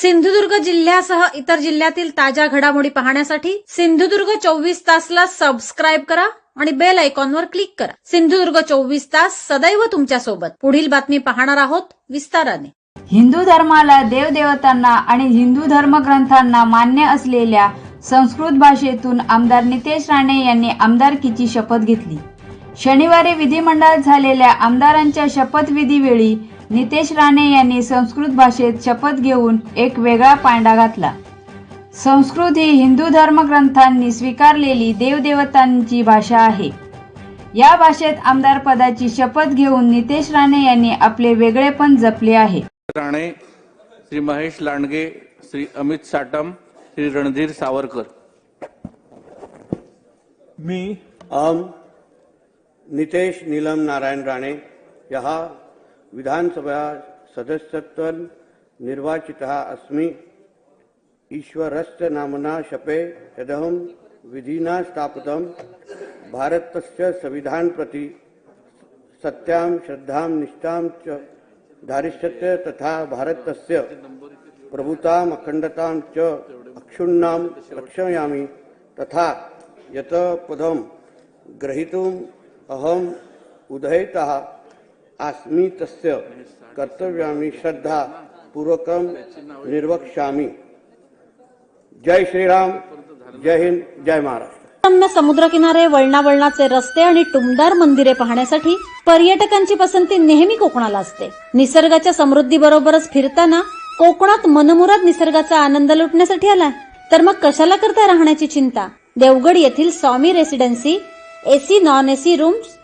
सिंधुदुर्ग जिल्ह्यासह इतर जिल्ह्यातील ताज्या घडामोडी पाहण्यासाठी सिंधुदुर्ग चोवीस तासला सबस्क्राईब करा आणि बेल आयकॉनवर क्लिक करा. सिंधुदुर्ग चोवीस तास सदैव तुमच्यासोबत पुढील बातमी पाहणार आहोत विस्ताराने. हिंदू धर्माला देवदेवतांना आणि हिंदू धर्मग्रंथांना मान्य असलेल्या संस्कृत भाषेतून आमदार नितेश राणे यांनी आमदारकीची शपथ घेतली. शनिवारी विधिमंडळात झालेल्या आमदारांच्या शपथविधीवेळी नितेश राणे यांनी संस्कृत भाषेत शपथ घेऊन एक वेगळा पांडा घातला. संस्कृत ही हिंदू धर्मग्रंथांनी स्वीकारलेली देवदेवतांची भाषा आहे. या भाषेत आमदार पदाची शपथ घेऊन नितेश राणे यांनी आपले वेगळेपण जपले आहे. राणे श्री महेश लांडगे श्री अमित साटम श्री रणधीर सावरकर. मी अहम नितेश नीलम नारायण राणे यः विधानसभा सदस्यत्वं निर्वाचितः अस्मि। ईश्वरस्य नाम्ना शपे यदहं विधिना स्थापितं, भारतस्य संविधान प्रति सत्यां, श्रद्धां, निष्ठां च धारिष्यते तथा भारतस्य प्रभुताम् अखण्डतां च अक्षुण्णां रक्षयामि तथा यत पदं ग्रहीतुम् अहम् उदयितः आस्मी तस्य कर्तव्यामी श्रद्धा पूर्वकम निर्वक्षामी जय श्रीराम जय हिंद जय महाराष्ट्र। रम्य समुद्रकिनारे वळणावळणाचे रस्ते आणि टुमदार मंदिरे पाहण्यासाठी पर्यटकांची पसंती नेहमी कोकणाला असते. निसर्गाच्या समृद्धी बरोबरच फिरताना कोकणात मनमुराद निसर्गाचा आनंद लुटण्यासाठी आलाय तर मग कशाला करता राहण्याची चिंता? देवगड येथील Swami Residency AC non AC rooms